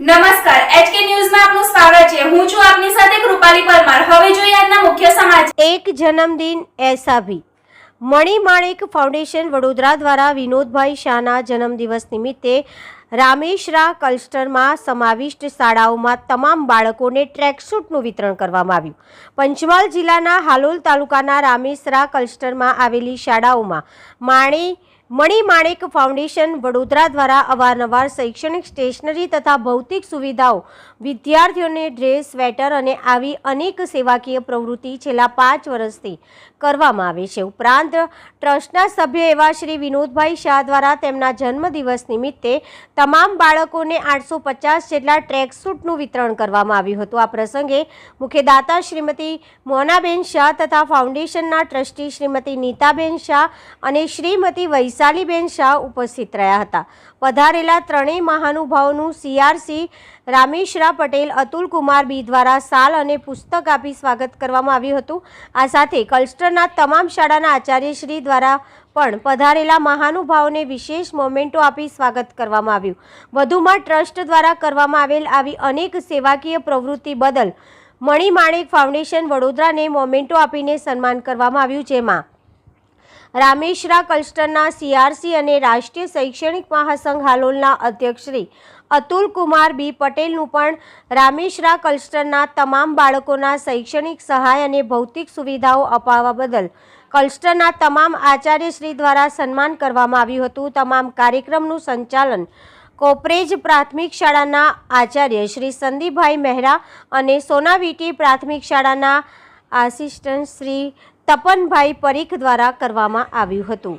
નમસ્કાર એચકે ન્યૂઝમાં આપનું સ્વાગત છે. હું છું આપની સાથે કૃપાલી પરમાર. હવે જોઈએ આજના મુખ્ય સમાચાર. એક જન્મદિન એસાભી મણિમાણિક ફાઉન્ડેશન વડોદરા દ્વારા વિનોદભાઈ શાહના જન્મદિવસ નિમિત્તે રામેશરા કલસ્ટરમાં સમાવિષ્ટ શાળાઓમાં તમામ બાળકોને ટ્રેકસૂટનું વિતરણ કરવામાં આવ્યું. પંચમહાલ જિલ્લાના હાલોલ તાલુકાના રામેશરા કલસ્ટરમાં આવેલી શાળાઓમાં માણી મણિમાણિક ફાઉન્ડેશન વડોદરા દ્વારા અવારનવાર શૈક્ષણિક સ્ટેશનરી તથા ભૌતિક સુવિધાઓ, વિદ્યાર્થીઓને ડ્રેસ, સ્વેટર અને આવી અનેક સેવાકીય પ્રવૃત્તિ છેલ્લા પાંચ વર્ષથી કરવામાં આવે છે. ઉપરાંત, ટ્રસ્ટના સભ્ય એવા શ્રી વિનોદભાઈ શાહ દ્વારા તેમના જન્મદિવસ નિમિત્તે તમામ બાળકોને આઠસો પચાસ જેટલા ટ્રેકસૂટનું વિતરણ કરવામાં આવ્યું હતું. આ પ્રસંગે મુખ્ય દાતા શ્રીમતી મોનાબેન શાહ તથા ફાઉન્ડેશનના ટ્રસ્ટી શ્રીમતી નીતાબેન શાહ અને શ્રીમતી વૈશાલીબેન શાહ ઉપસ્થિત રહ્યા હતા. પધારેલા ત્રણેય મહાનુભાવોનું સીઆરસી રામેશરા પટેલ, અતુલ કુમાર બી દ્વારા સાલ અને પુસ્તક આપી સ્વાગત કરવામાં આવ્યું હતું. આ સાથે કલ્સ્ટરના તમામ શાળાના આચાર્યશ્રી દ્વારા પણ પધારેલા મહાનુભાવોને વિશેષ મોમેન્ટો આપી સ્વાગત કરવામાં આવ્યું. વધુમાં ટ્રસ્ટ દ્વારા કરવામાં આવેલ આવી અનેક સેવાકીય પ્રવૃત્તિ બદલ મણિમાણિક ફાઉન્ડેશન વડોદરાને મોમેન્ટો આપીને સન્માન કરવામાં આવ્યું, જેમાં રામેશરા કલ્સ્ટરના સીઆરસી અને રાષ્ટ્રીય શૈક્ષણિક મહાસંઘ હાલોલના અધ્યક્ષશ્રી અતુલ કુમાર બી પટેલનું પણ રામેશરા કલ્સ્ટરના તમામ બાળકોના શૈક્ષણિક સહાય અને ભૌતિક સુવિધાઓ અપાવવા બદલ કલ્સ્ટરના તમામ આચાર્યશ્રી દ્વારા સન્માન કરવામાં આવ્યું હતું. તમામ કાર્યક્રમનું સંચાલન કોપરેજ પ્રાથમિક શાળાના આચાર્ય શ્રી સંદીપભાઈ મહેરા અને સોનાવીટી પ્રાથમિક શાળાના આસિસ્ટન્ટ શ્રી તપનભાઈ પરીખ દ્વારા કરવામાં આવ્યું હતું.